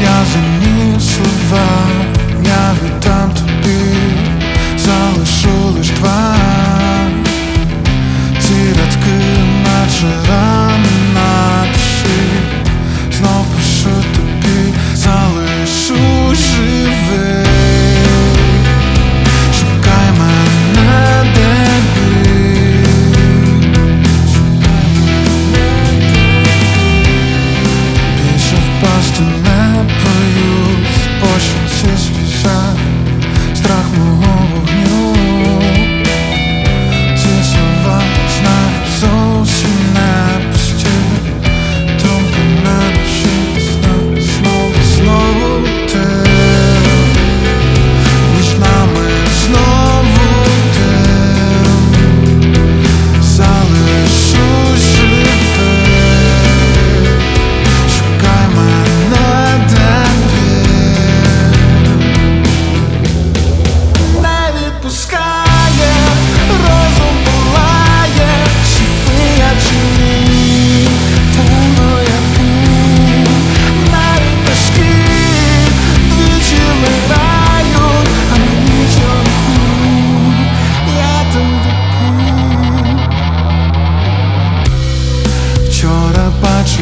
Já you survive. Yeah, we time to.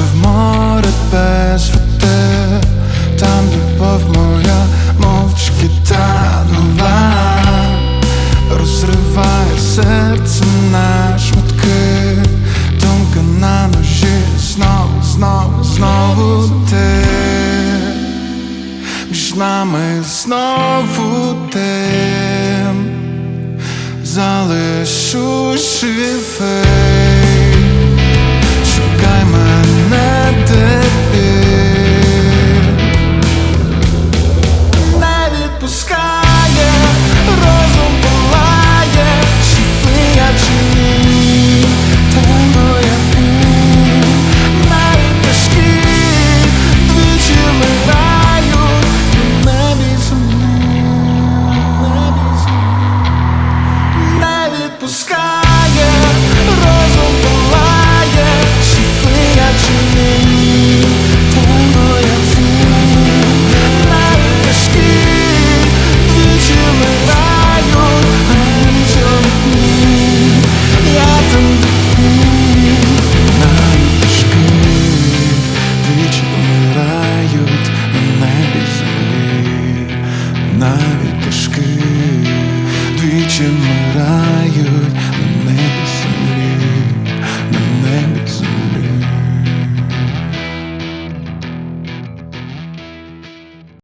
в море без води, там любов моя мовчки танула, розриває серце на шматки, думка на ножі. Знову, знову, знову ти, між нами знову ти, залишуш живий вмирають